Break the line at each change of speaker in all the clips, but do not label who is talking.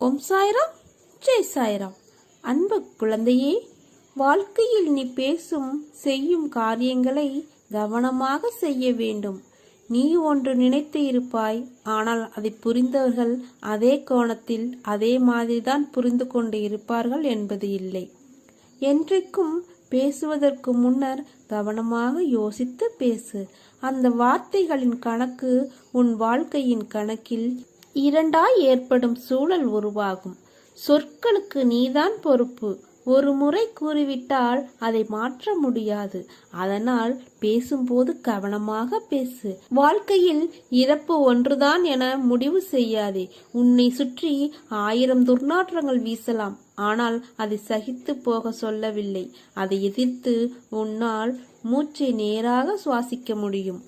ஓம் சாய்ராம் ஜெய் சாய்ராம். அன்பு குழந்தையே வாழ்க்கையில் நீ பேசும் செய்யும் காரியங்களை கவனமாக செய்ய வேண்டும். நீ ஒன்று நினைத்து இருப்பாய் ஆனால் அதை புரிந்தவர்கள் அதே கோணத்தில் அதே மாதிரிதான் புரிந்து கொண்டு இருப்பார்கள் என்பது இல்லை. என்றைக்கும் பேசுவதற்கு முன்னர் கவனமாக யோசித்து பேசு. அந்த வார்த்தைகளின் கணக்கு உன் வாழ்க்கையின் கணக்கில் இரண்டாய் ஏற்படும் சூழல் உருவாகும். சொற்களுக்கு நீதான் பொறுப்பு. ஒரு முறை கூறிவிட்டால் அதை மாற்ற முடியாது. அதனால் பேசும்போது கவனமாக பேசு. வாழ்க்கையில் இறப்பு ஒன்றுதான் என முடிவு செய்யாதே. உன்னை சுற்றி ஆயிரம் துர்நாற்றங்கள் வீசலாம். ஆனால் அதை சகித்து போக சொல்லவில்லை. அதை எதிர்த்து உன்னால் மூச்சை நேராக சுவாசிக்க முடியும்.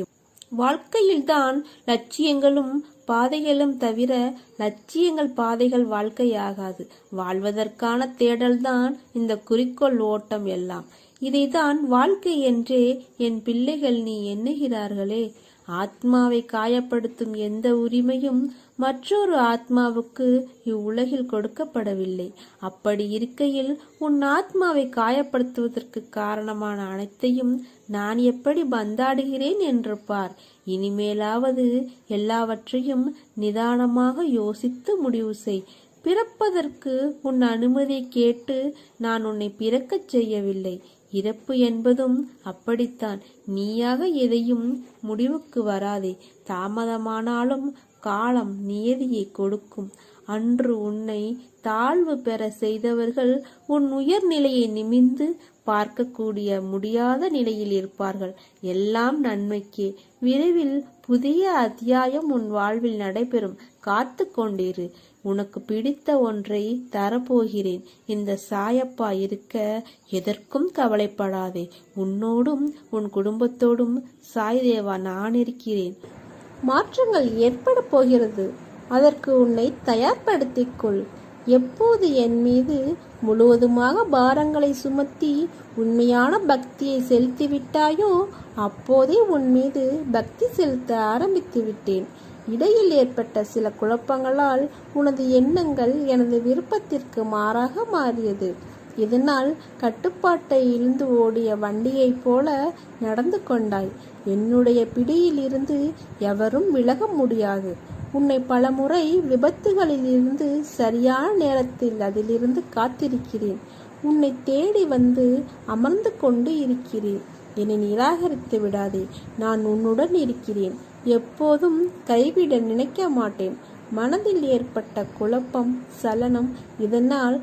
வாழ்க்கையில்தான் லட்சியங்களும் பாதைகளும் தவிர லட்சியங்கள் பாதைகள் வாழ்க்கையாகாது. வாழ்வதற்கான தேடல்தான் இந்த குறிக்கோள் ஓட்டம் எல்லாம். இதைதான் வாழ்க்கை என்றே என் பிள்ளைகள் நீ எண்ணுகிறார்களே. ஆத்மாவை காயப்படுத்தும் எந்த உரிமையும் மற்றொரு ஆத்மாவுக்கு இவ்வுலகில் கொடுக்கப்படவில்லை. அப்படி இருக்கையில் உன் ஆத்மாவை காயப்படுத்துவதற்கு காரணமான அனைத்தையும் நான் எப்படி பந்தாடுகிறேன் என்று பார். இனிமேலாவது எல்லாவற்றையும் நிதானமாக யோசித்து முடிவு செய். பிறப்பதற்கு உன் அனுமதி கேட்டு நான் உன்னை பிறக்கச் செய்யவில்லை. இறப்பு என்பதும் அப்படித்தான். நீயாக எதையும் முடிவுக்கு வராதே. தாமதமானாலும் காலம் நியதியை கொடுக்கும். அன்று உன்னை தாழ்வு பெற செய்தவர்கள் உன் உயர்நிலையை நிமிந்து பார்க்கக்கூடிய முடியாத நிலையில் இருப்பார்கள். எல்லாம் நன்மைக்கே. விரைவில் புதிய அத்தியாயம் உன் வாழ்வில் நடைபெறும். காத்து கொண்டிரு. உனக்கு பிடித்த ஒன்றை தரப்போகிறேன். இந்த சாயப்பா இருக்க எதற்கும் கவலைப்படாதே. உன்னோடும் உன் குடும்பத்தோடும் சாய் தேவா நான் இருக்கிறேன். மாற்றங்கள் ஏற்பட போகிறது. அதற்கு உன்னை தயார்படுத்திக் கொள். எப்போது என் மீது முழுவதுமாக பாரங்களை சுமத்தி உண்மையான பக்தியை செலுத்திவிட்டாயோ அப்போதே உன் மீது பக்தி செலுத்த ஆரம்பித்து விட்டேன். இடையில் ஏற்பட்ட சில குழப்பங்களால் உனது எண்ணங்கள் எனது விருப்பத்திற்கு மாறாக மாறியது. இதனால் கட்டுப்பாட்டை இழுந்து ஓடிய வண்டியைப் போல நடந்து கொண்டாய். என்னுடைய பிடியிலிருந்து எவரும் விலக முடியாது. உன்னை பலமுறை விபத்துகளில் இருந்து சரியான நேரத்தில் அதிலிருந்து காத்திருக்கிறேன். உன்னை தேடி வந்து அமர்ந்து கொண்டு இருக்கிறேன். என்னை நிராகரித்து விடாதே. நான் உன்னுடன் இருக்கிறேன். எப்போதும் கைவிட நினைக்க மாட்டேன். மனதில் ஏற்பட்ட குழப்பம் சலனம் இதனால்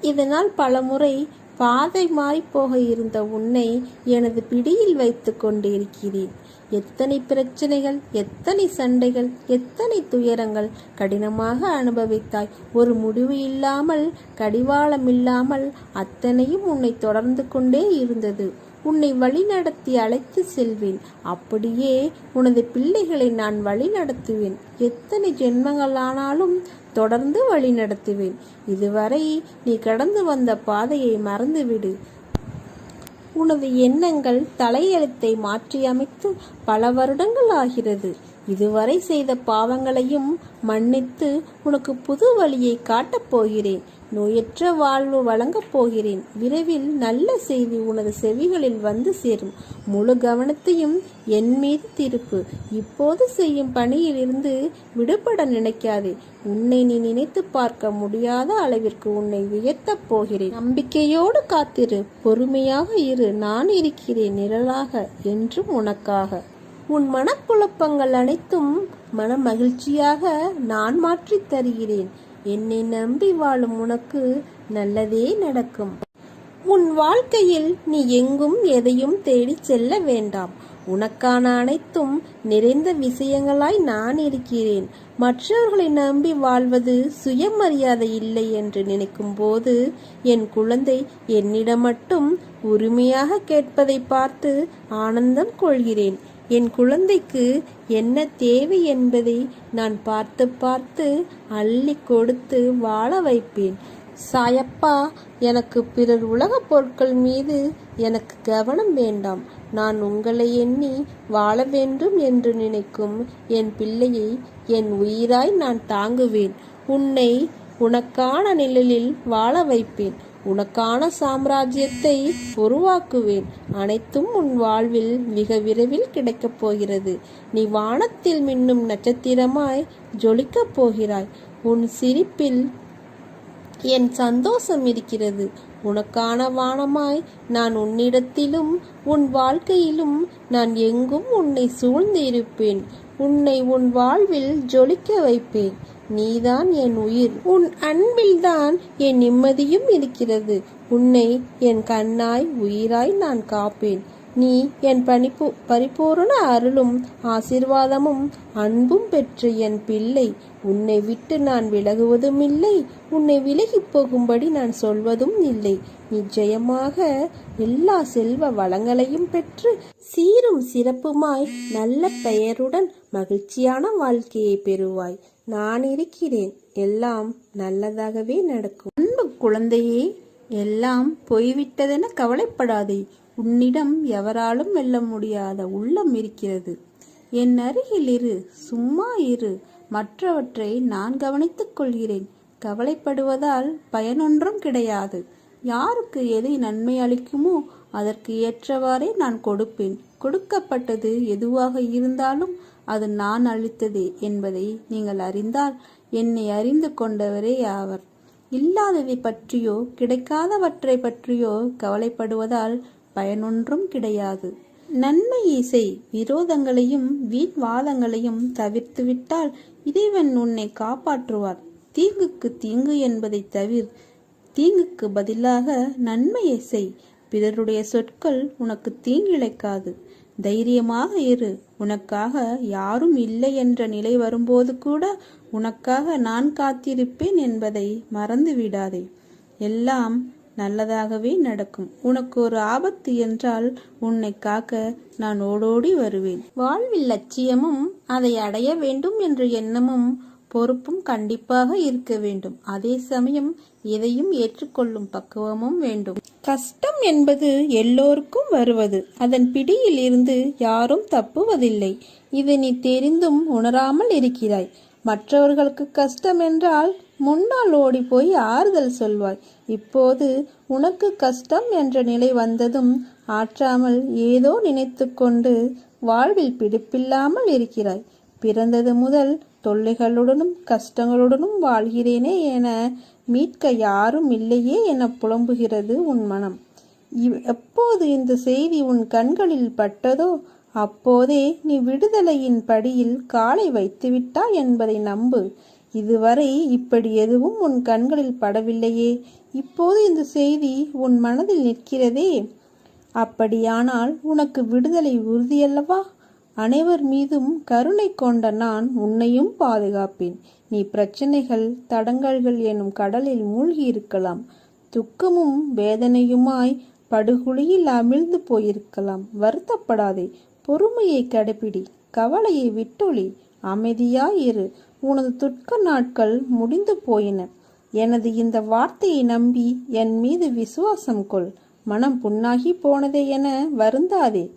இதனால் பலமுறை பாதை மாறிப்போக இருந்த உன்னை எனது பிடியில் வைத்து கொண்டிருக்கிறேன். எத்தனை பிரச்சனைகள் எத்தனை சண்டைகள் எத்தனை துயரங்கள் கடினமாக அனுபவித்தாய். ஒரு முடிவு இல்லாமல் கடிவாளம் இல்லாமல் அத்தனையும் உன்னை தொடர்ந்து கொண்டே இருந்தது. உன்னை வழிநடத்தி அழைத்து செல்வேன். அப்படியே உனது பிள்ளைகளை நான் வழிநடத்துவேன். எத்தனை ஜென்மங்களானாலும் தொடர்ந்து வழி நடத்துவேன் இதுவரை நீ கடந்து வந்த பாதையை மறந்துவிடு. உனது எண்ணங்கள் தலையெழுத்தை மாற்றியமைத்து பல வருடங்கள் ஆகிறது. இதுவரை செய்த பாவங்களையும் மன்னித்து உனக்கு புது வழியை காட்டப் போகிறேன். நோயற்ற வாழ்வு வழங்கப் போகிறேன். விரைவில் நல்ல செய்தி உனது செவிகளில் வந்து சேரும். முழு கவனத்தையும் என் மீது திருப்பு. இப்போது செய்யும் பணியிலிருந்து விடுபட நினைக்காதே. உன்னை நீ நினைத்து பார்க்க முடியாத அளவிற்கு உன்னை உயர்த்தப் போகிறேன். நம்பிக்கையோடு காத்திரு. பொறுமையாக இரு. நான் இருக்கிறேன் நிழலாக என்றும் உனக்காக. உன் மனக்குழப்பங்கள் அனைத்தும் மன மகிழ்ச்சியாக நான் மாற்றித் தருகிறேன். என்னை நம்பி வாழும் உனக்கு நல்லதே நடக்கும். உன் வாழ்க்கையில் நீ எங்கும் எதையும் தேடி செல்ல வேண்டாம். உனக்கான அனைத்தும் நிறைந்த விஷயங்களாய் நான் இருக்கிறேன். மற்றவர்களை நம்பி வாழ்வது சுயமரியாதை இல்லை என்று நினைக்கும் போது என் குழந்தை என்னிடம் மட்டும் உரிமையாக கேட்பதை பார்த்து ஆனந்தம் கொள்கிறேன். என் குழந்தைக்கு என்ன தேவை என்பதை நான் பார்த்து பார்த்து அள்ளி கொடுத்து வாழ வைப்பேன். சாயப்பா எனக்கு பிறர் உலகப் பொருட்கள் மீது எனக்கு கவனம் வேண்டாம். நான் உங்களை எண்ணி வாழ வேண்டும் என்று நினைக்கும் என் பிள்ளையை என் உயிராய் நான் தாங்குவேன். உன்னை உனக்கான நிழலில் வாழ வைப்பேன். உனக்கான சாம்ராஜ்யத்தை உருவாக்குவேன். அனைத்தும் உன் வாழ்வில் மிக விரைவில் கிடைக்கப் போகிறது. நீ வானத்தில் மின்னும் நட்சத்திரமாய் ஜொலிக்கப் போகிறாய். உன் சிரிப்பில் என் சந்தோஷம் இருக்கிறது. உனக்கான வானமாய் நான் உன்னிடத்திலும் உன் வாழ்க்கையிலும் நான் எங்கும் உன்னை சூழ்ந்து இருப்பேன் உன்னை உன் வாழ்வில் ஜொலிக்க வைப்பேன். நீதான் என் உயிர். உன் அன்பில்தான் என் நிம்மதியும் இருக்கிறது. உன்னை என் கண்ணாய் உயிராய் நான் காப்பேன். நீ என் பணிப்பு பரிபூரண அருளும் ஆசிர்வாதமும் அன்பும் பெற்ற என் பிள்ளை. உன்னை விட்டு நான் விலகுவதும் இல்லை. உன்னை விலகிப் போகும்படி நான் சொல்வதும் இல்லை. நிச்சயமாக எல்லா செல்வ வளங்களையும் பெற்று சீரும் சிறப்புமாய் நல்ல பெயருடன் மகிழ்ச்சியான வாழ்க்கையை பெறுவாய். நான் இருக்கிறேன். எல்லாம் நல்லதாகவே நடக்கும். அன்பு குழந்தையே எல்லாம் போய்விட்டதென கவலைப்படாதே. உன்னிடம் எவராலும் வெல்ல முடியாத உள்ளம் இருக்கிறது. என் அருகில் இரு சும்மா இரு. மற்றவற்றை நான் கவனித்துக் கொள்கிறேன். கவலைப்படுவதால் பயனொன்றும் கிடையாது. யாருக்கு எதை நன்மை அளிக்குமோ அதற்கு ஏற்றவாறே நான் கொடுப்பேன். கொடுக்கப்பட்டது எதுவாக இருந்தாலும் அது நான் அழித்ததே என்பதை நீங்கள் அறிந்தால் என்னை அறிந்து கொண்டவரே ஆவர் இல்லாததை பற்றியோ கிடைக்காதவற்றை பற்றியோ கவலைப்படுவதால் பயனொன்றும் கிடையாது. நன்மையை செய். விரோதங்களையும் வீண் வாதங்களையும் தவிர்த்துவிட்டால் இறைவன் உன்னை காப்பாற்றுவார். தீங்குக்கு தீங்கு என்பதை தவிர தீங்குக்கு பதிலாக நன்மையை செய். பிறருடைய சொற்கள் உனக்கு தீங்கிழைக்காது. தைரியமாக இரு. உனக்காக யாரும் இல்லை என்ற நிலை வரும்போது கூட உனக்காக நான் காத்திருப்பேன் என்பதை மறந்து விடாதே. எல்லாம் நல்லதாகவே நடக்கும். உனக்கு ஒரு ஆபத்து என்றால் உன்னை காக்க நான் ஓடோடி வருவேன். வாழ்வில் லட்சியமும் அதை அடைய வேண்டும் என்ற எண்ணமும் பொறுப்பும் கண்டிப்பாக இருக்க வேண்டும். அதே சமயம் எதையும் ஏற்றுக்கொள்ளும் பக்குவமும் வேண்டும். கஷ்டம் என்பது எல்லோருக்கும் வருவது. அதன் பிடியில் இருந்து யாரும் தப்புவதில்லை. இதை நீ தெரிந்தும் உணராமல் இருக்கிறாய். மற்றவர்களுக்கு கஷ்டம் என்றால் முன்னால் ஓடி போய் ஆறுதல் சொல்வாய். இப்போது உனக்கு கஷ்டம் என்ற நிலை வந்ததும் ஆற்றாமல் ஏதோ நினைத்து கொண்டு வாழ்வில் பிடிப்பில்லாமல் இருக்கிறாய். பிறந்தது முதல் தொல்லைகளுடனும் கஷ்டங்களுடனும் வாழ்கிறேனே என மீட்க யாரும் இல்லையே என புலம்புகிறது உன் மனம். இவ்- எப்போது இந்த செய்தி உன் கண்களில் பட்டதோ அப்போதே நீ விடுதலையின் படியில் காலை வைத்துவிட்டாய் என்பதை நம்பு. இதுவரை இப்படி எதுவும் உன் கண்களில் படவில்லையே. இப்போது இந்த செய்தி உன் மனதில் நிற்கிறதே. அப்படியானால் உனக்கு விடுதலை உறுதியல்லவா? அனைவர் மீதும் கருணை கொண்ட நான் உன்னையும் பாதுகாப்பேன். நீ பிரச்சனைகள் தடங்கல்கள் எனும் கடலில் மூழ்கி இருக்கலாம். துக்கமும் வேதனையுமாய் படுகுழியில் அமிழ்ந்து போயிருக்கலாம். வருத்தப்படாதே. பொறுமையை கடைபிடி கவலையை விட்டொழி. அமைதியாயிரு உனது துட்க நாட்கள் முடிந்து போயின. எனது இந்த வார்த்தையை நம்பி என் மீது விசுவாசம் கொள். மனம் புண்ணாகி போனதே என வருந்தாதே.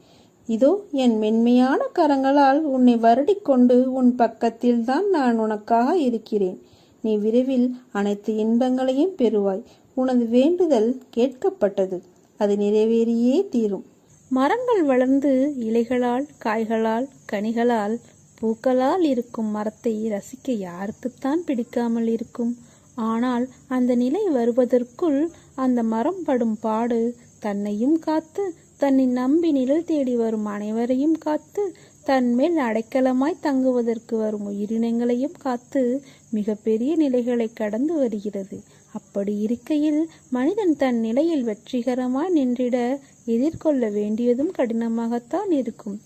இதோ என் மென்மையான கரங்களால் உன்னை வருடிக்கொண்டு உன் பக்கத்தில் தான் நான் உனக்காக இருக்கிறேன். நீ விரைவில் அனைத்து இன்பங்களையும் பெறுவாய். உனது வேண்டுதல் கேட்கப்பட்டது. அது நிறைவேறியே தீரும். மரங்கள் வளர்ந்து இலைகளால் காய்களால் கனிகளால் பூக்களால் இருக்கும் மரத்தை ரசிக்க யாருக்குத்தான் பிடிக்காமல் இருக்கும். ஆனால் அந்த நிலை வருவதற்குள் அந்த மரம் படும் பாடு தன்னையும் காத்து தன்னை நம்பி நிழல் தேடி வரும் அனைவரையும் காத்து தன்மேல் அடைக்கலமாய் தங்குவதற்கு வரும் உயிரினங்களையும் காத்து மிகப்பெரிய நிலைகளை கடந்து வருகிறது. அப்படி இருக்கையில் மனிதன் தன் நிலையில் வெற்றிகரமாய் நின்றிட எதிர்கொள்ள வேண்டியதும் கடினமாகத்தான் இருக்கும்.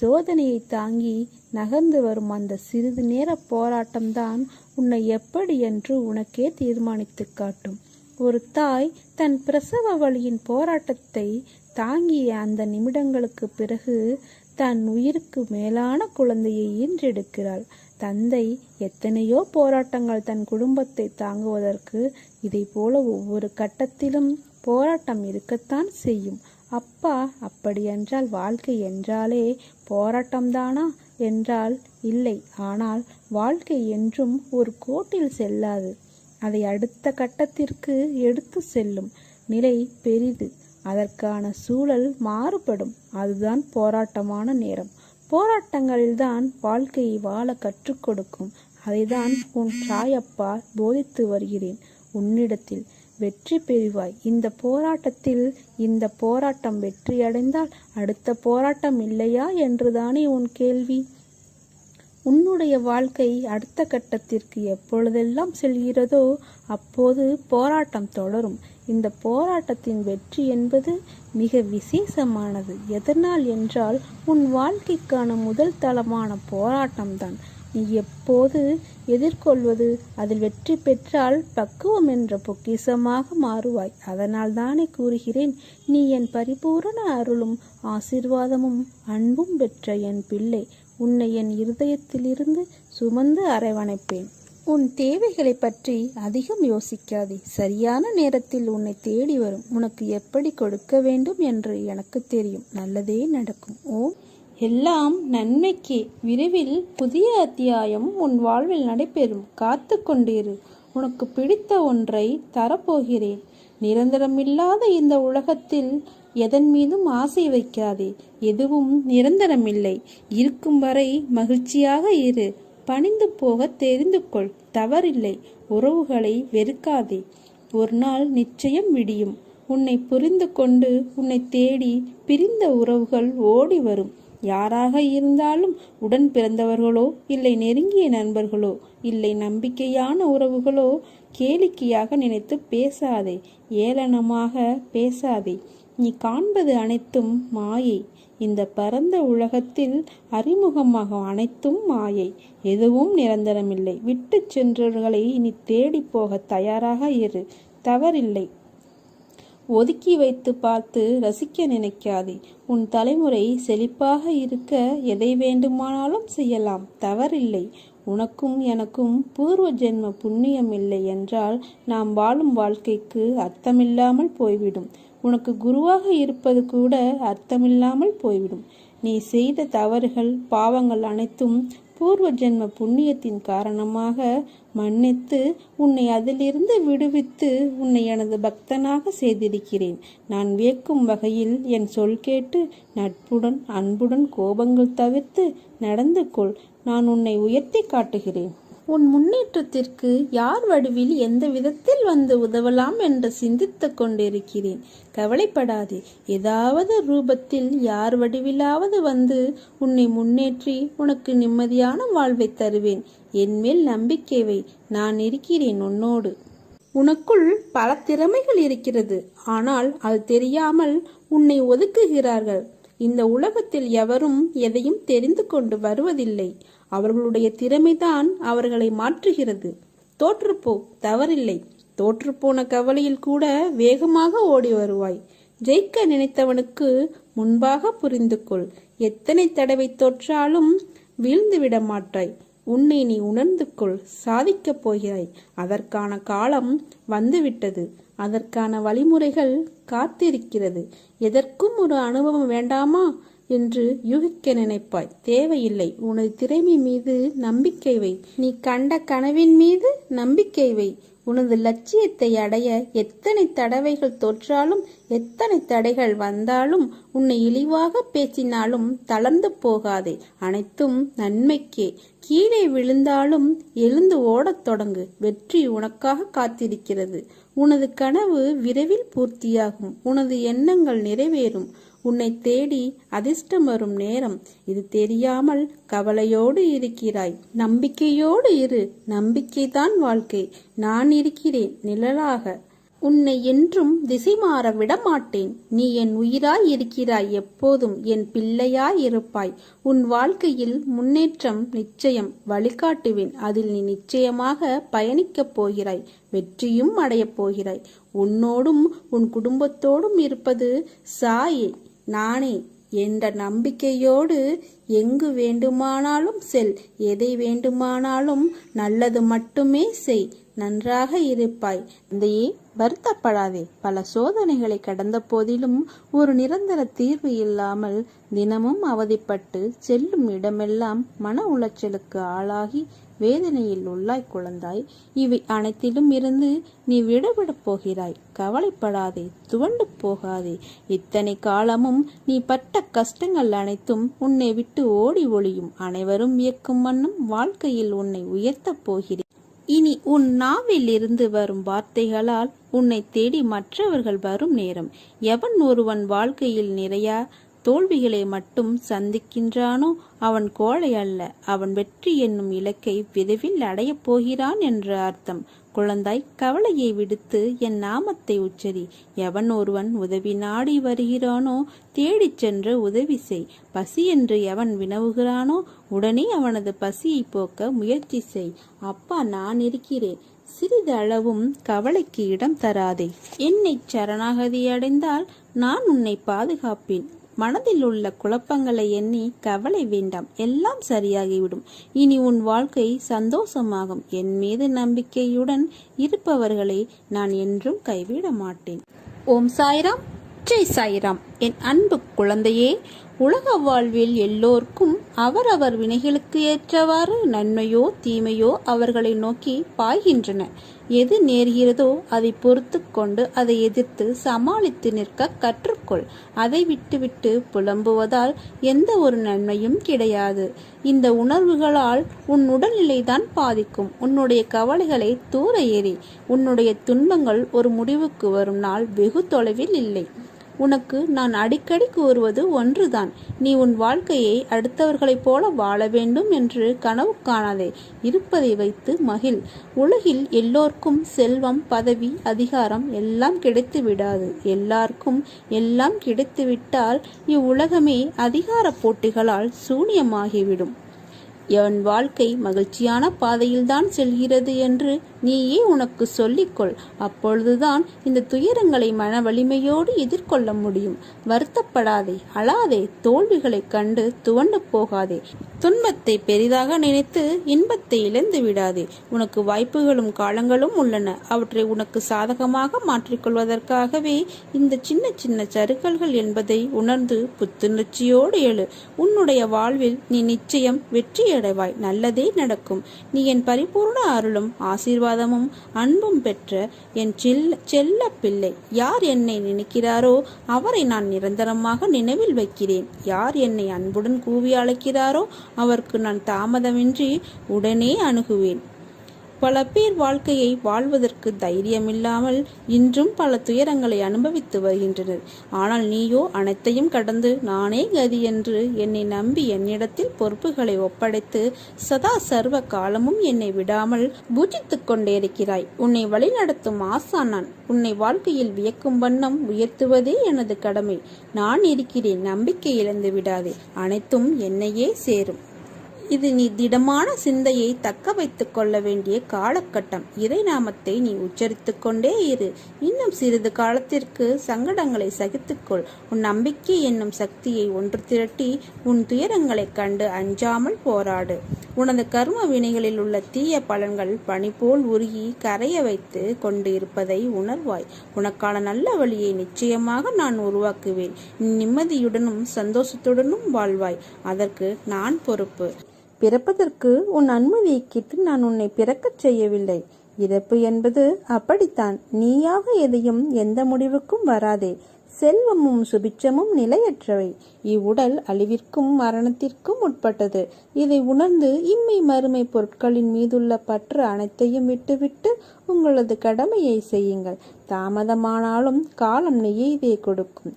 சோதனையை தாங்கி நகர்ந்து வரும் அந்த சிறிது நேர போராட்டம்தான் உன்னை எப்படி என்று உனக்கே தீர்மானித்து காட்டும். ஒரு தாய் தன் பிரசவ வழியின் போராட்டத்தை தாங்கிய அந்த நிமிடங்களுக்கு பிறகு தன் உயிருக்கு மேலான குழந்தையை ஈன்றெடுக்கிறாள். தந்தை எத்தனையோ போராட்டங்கள் தன் குடும்பத்தை தாங்குவதற்கு இதை போல ஒவ்வொரு கட்டத்திலும் போராட்டம் இருக்கத்தான் செய்யும். அப்பா அப்படியென்றால் வாழ்க்கை என்றாலே போராட்டம்தானா? என்றால் இல்லை. ஆனால் வாழ்க்கை என்றும் ஒரு கோட்டில் செல்லாது.
அதை அடுத்த கட்டத்திற்கு எடுத்து செல்லும் நிலை பெரிது. அதற்கான சூழல் மாறுபடும். அதுதான் போராட்டமான நேரம். போராட்டங்களில்தான் வாழ்க்கையை வாழ கற்றுக் கொடுக்கும். அதைதான் உன் சாயப்பா போதித்து வருகிறேன். உன்னிடத்தில் வெற்றி பெறுவாய். இந்த போராட்டத்தில் இந்த போராட்டம் வெற்றியடைந்தால் அடுத்த போராட்டம் இல்லையா என்றுதானே உன் கேள்வி. உன்னுடைய வாழ்க்கை அடுத்த கட்டத்திற்கு எப்பொழுதெல்லாம் செல்கிறதோ அப்போது போராட்டம் தொடரும். இந்த போராட்டத்தின் வெற்றி என்பது மிக விசேஷமானது. எதனால் என்றால் உன் வாழ்க்கைக்கான முதல் தளமான போராட்டம்தான். நீ எப்போது எதிர்கொள்வது அதில் வெற்றி பெற்றால் பக்குவம் என்ற பொக்கிசமாக மாறுவாய். அதனால் தானே கூறுகிறேன் நீ என் பரிபூரண அருளும் ஆசீர்வாதமும் அன்பும் பெற்ற என் பிள்ளை. உன்னை என் இருதயத்திலிருந்து சுமந்து அரவணைப்பேன். உன் தேவைகளை பற்றி அதிகம் யோசிக்காதே. சரியான நேரத்தில் உன்னை தேடி வரும். உனக்கு எப்படி கொடுக்க வேண்டும் என்று எனக்கு தெரியும். நல்லதே நடக்கும். ஓம்
எல்லாம் நன்மைக்கே. விரைவில் புதிய அத்தியாயம் உன் வாழ்வில் நடைபெறும். காத்து கொண்டிரு. உனக்கு பிடித்த ஒன்றை தரப்போகிறேன். நிரந்தரமில்லாத இந்த உலகத்தில் எதன் மீதும் ஆசை வைக்காதே. எதுவும் நிரந்தரமில்லை. இருக்கும் வரை மகிழ்ச்சியாக இரு. பணிந்து போக தெரிந்து கொள் தவறில்லை. உறவுகளை வெறுக்காதே. ஒரு நாள் நிச்சயம் விடியும். உன்னை புரிந்து கொண்டு உன்னை தேடி பிரிந்த உறவுகள் ஓடி வரும். யாராக இருந்தாலும் உடன் பிறந்தவர்களோ இல்லை நெருங்கிய நண்பர்களோ இல்லை நம்பிக்கையான உறவுகளோ கேளிக்கையாக நினைத்து பேசாதே. ஏளனமாக பேசாதே. நீ காண்பது அனைத்தும் மாயை. இந்த பரந்த உலகத்தில் அறிமுகமாக அனைத்தும் மாயை. எதுவும் நிரந்தரமில்லை. விட்டு சென்றவர்களை இனி தேடி போக தயாராக இரு. தவறில்லை. ஒதுக்கி வைத்து பார்த்து ரசிக்க நினைக்காதே. உன் தலைமுறை செழிப்பாக இருக்க எதை வேண்டுமானாலும் செய்யலாம். தவறில்லை. உனக்கும் எனக்கும் பூர்வ ஜென்ம புண்ணியம் இல்லை என்றால் நாம் வாழும் வாழ்க்கைக்கு அர்த்தமில்லாமல் போய்விடும். உனக்கு குருவாக இருப்பது கூட அர்த்தமில்லாமல் போய்விடும். நீ செய்த தவறுகள் பாவங்கள் அனைத்தும் பூர்வ ஜென்ம புண்ணியத்தின் காரணமாக மன்னித்து உன்னை அதிலிருந்து விடுவித்து உன்னை எனது பக்தனாக செய்திருக்கிறேன். நான் வியக்கும் வகையில் என் சொல் கேட்டு நட்புடன் அன்புடன் கோபங்கள் தவிர்த்து நடந்து கொள். நான் உன்னை உயர்த்தி காட்டுகிறேன். உன் முன்னேற்றத்திற்கு யார் வடிவில் எந்த விதத்தில் வந்து உதவலாம் என்று சிந்தித்துக் கொண்டிருக்கிறேன். கவலைப்படாதே. ஏதாவது ரூபத்தில் யார் வடிவிலாவது வந்து உன்னை முன்னேற்றி உனக்கு நிம்மதியான வாழ்வை தருவேன். என்மேல் நம்பிக்கைவை நான் இருக்கிறேன் உன்னோடு. உனக்குள் பல திறமைகள் இருக்கிறது. ஆனால் அது தெரியாமல் உன்னை ஒதுக்குகிறார்கள். இந்த உலகத்தில் எவரும் எதையும் தெரிந்து கொண்டு வருவதில்லை. அவர்களுடைய திறமைதான் அவர்களை மாற்றுகிறது. தோற்றுப்போ தவறில்லை. தோற்றுப்போன கவலையில் கூட வேகமாக ஓடி வருவாய். ஜெயிக்க நினைத்தவனுக்கு முன்பாக புரிந்து கொள் எத்தனை தடவை தோற்றாலும் வீழ்ந்து விட மாட்டாய். உன்னை நீ உணர்ந்து கொள் சாதிக்கப் போகிறாய். அதற்கான காலம் வந்துவிட்டது. அதற்கான வழிமுறைகள் காத்திருக்கிறது. எதற்கும் ஒரு அனுபவம் வேண்டாமா? என்று யூகிக்க நினைப்பாய். தேவையில்லை. உனது திறமை மீது நம்பிக்கை வை. நீ கண்ட கனவின் மீது நம்பிக்கை வை. உனது லட்சியத்தை அடைய எத்தனை தடவைகள் தோற்றாலும் எத்தனை தடைகள் வந்தாலும் உன்னை இழிவாக பேசினாலும் தளர்ந்து போகாதே. அனைத்தும் நன்மைக்கே. கீழே விழுந்தாலும் எழுந்து ஓடத் தொடங்கு. வெற்றி உனக்காக காத்திருக்கிறது. உனது கனவு விரைவில் பூர்த்தியாகும். உனது எண்ணங்கள் நிறைவேறும். உன்னை தேடி அதிர்ஷ்டம் வரும் நேரம். இது தெரியாமல் கவலையோடு இருக்கிறாய். நம்பிக்கையோடு இரு. நம்பிக்கைதான் வாழ்க்கை. நான் இருக்கிறேன் நிழலாக. உன்னை என்றும் திசை மாற விடமாட்டேன். நீ என் உயிராய் இருக்கிறாய். எப்போதும் என் பிள்ளையாய் இருப்பாய். உன் வாழ்க்கையில் முன்னேற்றம் நிச்சயம். வழிகாட்டுவேன். அதில் நீ நிச்சயமாக பயணிக்கப் போகிறாய். வெற்றியும் அடையப் போகிறாய். உன்னோடும் உன் குடும்பத்தோடும் இருப்பது சாயே. நானே என்ற நம்பிக்கையோடு எங்கு வேண்டுமானாலும் செல் எதை வேண்டுமானாலும் நல்லது மட்டுமே செய் நன்றாக இருப்பாய். தந்தையே வருத்தப்படாதே. பல சோதனைகளை கடந்த போதிலும் ஒரு நிரந்தர தீர்வு இல்லாமல் தினமும் அவதிப்பட்டு செல்லும் இடமெல்லாம் மன உளைச்சலுக்கு ஆளாகி வேதனையில் உள்ளாய் குழந்தாய். இவை அனைத்திலும் இருந்து நீ விடுபடப் போகிறாய். கவலைப்படாதே துவண்டு போகாதே. இத்தனை காலமும் நீ பட்ட கஷ்டங்கள் அனைத்தும் உன்னை விட்டு ஓடி ஒளியும். அனைவரும் இயக்கும் வண்ணம் வாழ்க்கையில் உன்னை உயர்த்தப் போகிறேன். இனி உன் நாவில் இருந்து வரும் வார்த்தைகளால் உன்னை தேடி மற்றவர்கள் வரும் நேரம். எவன் ஒருவன் வாழ்க்கையில் நிறைய தோல்விகளை மட்டும் சந்திக்கின்றானோ? அவன் கோழை அல்ல. அவன் வெற்றி என்னும் இலக்கை விரைவில் அடையப் போகிறான் என்று அர்த்தம். குழந்தாய் கவலையை விடுத்து என் நாமத்தை உச்சரி. எவன் ஒருவன் உதவி நாடி வருகிறானோ தேடிச் சென்று உதவி செய். பசி என்று எவன் வினவுகிறானோ உடனே அவனது பசியை போக்க முயற்சி செய். அப்பா நான் இருக்கிறேன். சிறிது அளவும் கவலைக்கு இடம் தராதே. என்னை சரணாகதி அடைந்தால் நான் உன்னை பாதுகாப்பேன். மனதில் உள்ள குழப்பங்களை எண்ணி கவலை வேண்டாம். எல்லாம் சரியாகிவிடும். இனி உன் வாழ்க்கை சந்தோஷமாகும். என் மீது நம்பிக்கையுடன் இருப்பவர்களை நான் என்றும் கைவிட மாட்டேன். ஓம் சாய்ராம். ஜெய் சாய்ராம். என் அன்பு குழந்தையே உலக வாழ்வில் எல்லோருக்கும் அவரவர் வினைகளுக்கு ஏற்றவாறு நன்மையோ தீமையோ அவர்களை நோக்கி பாய்கின்றன. எது நேர்கிறதோ அதை பொறுத்து கொண்டு அதை எதிர்த்து சமாளித்து நிற்க கற்றுக்கொள். அதை விட்டுவிட்டு புலம்புவதால் எந்த ஒரு நன்மையும் கிடையாது. இந்த உணர்வுகளால் உன் உடல்நிலைதான் பாதிக்கும். உன்னுடைய கவலைகளை தூர ஏறி உன்னுடைய துன்பங்கள் ஒரு முடிவுக்கு வரும் நாள் வெகு தொலைவில் இல்லை. உனக்கு நான் அடிக்கடி கூறுவது ஒன்றுதான். நீ உன் வாழ்க்கையை அடுத்தவர்களைப் போல வாழ வேண்டும் என்று கனவு காணாதே. இருப்பதை வைத்து மகிழ். உலகில் எல்லோருக்கும் செல்வம் பதவி அதிகாரம் எல்லாம் கிடைத்து விடாது எல்லாருக்கும் எல்லாம் கிடைத்துவிட்டால் இவ்வுலகமே அதிகார போட்டிகளால் சூனியமாகிவிடும். என் வாழ்க்கை மகிழ்ச்சியான பாதையில்தான் செல்கிறது என்று நீயே உனக்கு சொல்லிக்கொள். அப்பொழுதுதான் இந்த துயரங்களை மன வலிமையோடு எதிர்கொள்ள முடியும். வருத்தப்படாதே அழாதே தோல்விகளைக் கண்டு துவண்டு போகாதே. துன்பத்தை பெரிதாக நினைத்து இன்பத்தை இழந்து விடாதே. உனக்கு வாய்ப்புகளும் காலங்களும் உள்ளன. அவற்றை உனக்கு சாதகமாக மாற்றிக்கொள்வதற்காகவே இந்த சின்ன சின்ன சறுக்கல்கள் என்பதை உணர்ந்து புத்துணர்ச்சியோடு எழு. உன்னுடைய வாழ்வில் நீ நிச்சயம் வெற்றி அடைவாய் நல்லதே நடக்கும். நீ என் பரிபூர்ண அருளும் ஆசீர்வாதமும் அன்பும் பெற்ற என் செல்ல செல்ல பிள்ளை. யார் என்னை நினைக்கிறாரோ அவரை நான் நிரந்தரமாக நினைவில் வைக்கிறேன். யார் என்னை அன்புடன் கூவி அழைக்கிறாரோ அவருக்கு நான் தாமதமின்றி உடனே அணுகுவேன். பல பேர் வாழ்க்கையை வாழ்வதற்கு தைரியமில்லாமல் இன்றும் பல துயரங்களை அனுபவித்து வருகின்றனர். ஆனால் நீயோ அனைத்தையும் கடந்து நானே கதி என்று என்னை நம்பி என்னிடத்தில் பொறுப்புகளை ஒப்படைத்து சதா சர்வ காலமும் என்னை விடாமல் பூஜித்துக் கொண்டே இருக்கிறாய் உன்னை வழிநடத்தும் ஆசான் நான். உன்னை வாழ்க்கையில் வியக்கும் வண்ணம் உயர்த்துவதே எனது கடமை. நான் இருக்கிறேன். நம்பிக்கை இழந்து விடாதே. அனைத்தும் என்னையே சேரும். இது நீ திடமான சிந்தையை தக்க வைத்துக் கொள்ள வேண்டிய காலகட்டம். இறை நாமத்தை நீ உச்சரித்து கொண்டே இரு. இன்னும் சிறிது காலத்திற்கு சங்கடங்களை சகித்துக்கொள். உன் நம்பிக்கை என்னும் சக்தியை ஒன்று திரட்டி உன் துயரங்களைக் கண்டு அஞ்சாமல் போராடு. உனது கர்ம வினைகளில் உள்ள தீய பலன்கள் பனி போல் உருகி கரைய வைத்து கொண்டு இருப்பதை உணர்வாய். உனக்கான நல்ல வழியை நிச்சயமாக நான் உருவாக்குவேன். நீ நிம்மதியுடனும் சந்தோஷத்துடனும் வாழ்வாய். அதற்கு நான் பொறுப்பு. பிறப்பதற்கு உன் அனுமதியை கேட்டு நான் உன்னை பிறக்கச் செய்யவில்லை. இறப்பு என்பது அப்படித்தான். நீயாக எதையும் எந்த முடிவுக்கும் வராதே. செல்வமும் சுபிச்சமும் நிலையற்றவை. இவ்வுடல் அழிவிற்கும் மரணத்திற்கும் உட்பட்டது. இதை உணர்ந்து இம்மை மறுமை பொருட்களின் மீதுள்ள பற்று அனைத்தையும் விட்டுவிட்டு உங்களது கடமையை செய்யுங்கள். தாமதமானாலும் காலம் நியைதே கொடுக்கும்.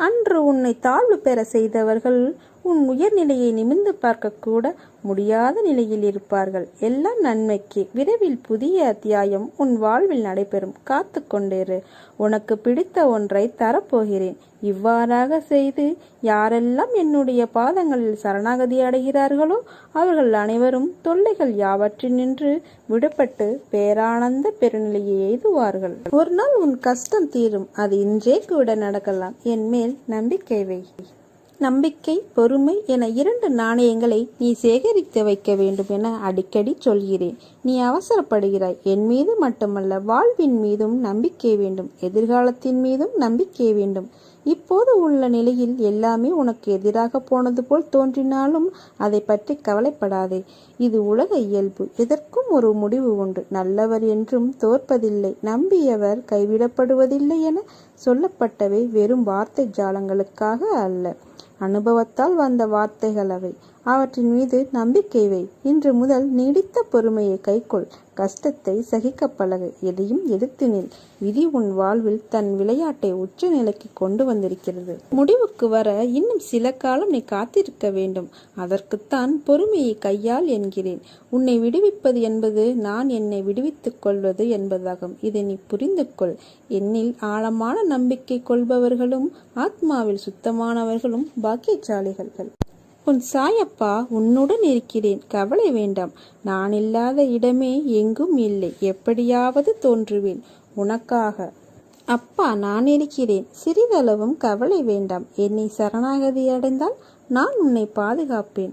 அன்று உன்னை தாழ்வு பெற செய்தவர்கள் உன் உயர்நிலையை நிமிர்ந்து பார்க்கக்கூட முடியாத நிலையில் இருப்பார்கள். எல்லாம் நன்மைக்கு. விரைவில் புதிய அத்தியாயம் உன் வாழ்வில் நடைபெறும். காத்து கொண்டேரு உனக்கு பிடித்த ஒன்றை தரப்போகிறேன். இவ்வாறாக செய்து யாரெல்லாம் என்னுடைய பாதங்களில் சரணாகதி அடைகிறார்களோ அவர்கள் அனைவரும் தொல்லைகள் யாவற்றினின்று விடுபட்டு பேரானந்த பெருநிலையை எய்துவார்கள். ஒரு நாள் உன் கஷ்டம் தீரும். அது இன்றே கூட நடக்கலாம். என் மேல் நம்பிக்கை வை. நம்பிக்கை பொறுமை என இரண்டு நாணயங்களை நீ சேகரித்து வைக்க வேண்டும் என அடிக்கடி சொல்கிறேன். நீ அவசரப்படுகிறாய். என் மீது மட்டுமல்ல வாழ்வின் மீதும் நம்பிக்கை வேண்டும். எதிர்காலத்தின் மீதும் நம்பிக்கை வேண்டும். இப்போது உள்ள நிலையில் எல்லாமே உனக்கு எதிராக போனது போல் தோன்றினாலும் அதை பற்றி கவலைப்படாதே. இது உலக இயல்பு. எதற்கும் ஒரு முடிவு உண்டு. நல்லவர் என்றும் தோற்பதில்லை. நம்பியவர் கைவிடப்படுவதில்லை என சொல்லப்பட்டவை வெறும் வார்த்தை ஜாலங்களுக்காக அல்ல. அனுபவத்தால் வந்த வார்த்தைகள் அவை. அவற்றின் மீது நம்பிக்கை வை. இன்று முதல் நீடித்த பொறுமையை கைக்கொள். கஷ்டத்தை சகிக்க பழகு எதையும் எதிர்த்து நில். விதி உன் வாழ்வில் தன் விளையாட்டை உச்ச நிலைக்கு கொண்டு வந்திருக்கிறது. முடிவுக்கு வர இன்னும் சில காலம் நீ காத்திருக்க வேண்டும். அதற்குத்தான் பொறுமையை கையால் என்கிறேன். உன்னை விடுவிப்பது என்பது நான் என்னை விடுவித்துக் கொள்வது என்பதாகும். இதை நீ புரிந்து கொள். என்னில் ஆழமான நம்பிக்கை கொள்பவர்களும் ஆத்மாவில் சுத்தமானவர்களும் பாக்கியசாலிகள் உன் சாயப்பா உன்னுடன் இருக்கிறேன். கவலை வேண்டாம். நான் இல்லாத இடமே எங்கும் இல்லை. எப்படியாவது தோன்றுவேன். உனக்காக. அப்பா நான் இருக்கிறேன். சிறிதளவும் கவலை வேண்டாம். என்னை சரணாகதி அடைந்தால் நான் உன்னை பாதுகாப்பேன்.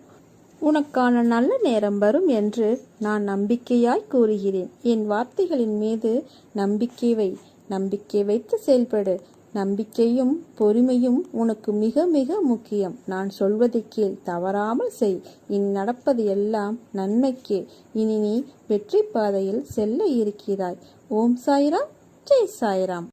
உனக்கான நல்ல நேரம் வரும் என்று நான் நம்பிக்கையாய் கூறுகிறேன். என் வார்த்தைகளின் மீது நம்பிக்கை வை. நம்பிக்கை வைத்து செயல்படு. நம்பிக்கையும் பொறுமையும் உனக்கு மிக மிக முக்கியம். நான் சொல்வதை கீழ் தவறாமல் செய். இனி நடப்பது எல்லாம் நன்மைக்கே. இனி நீ வெற்றி பாதையில் செல்ல இருக்கிறாய். ஓம் சாய்ராம் ஜெய் சாய்ராம்.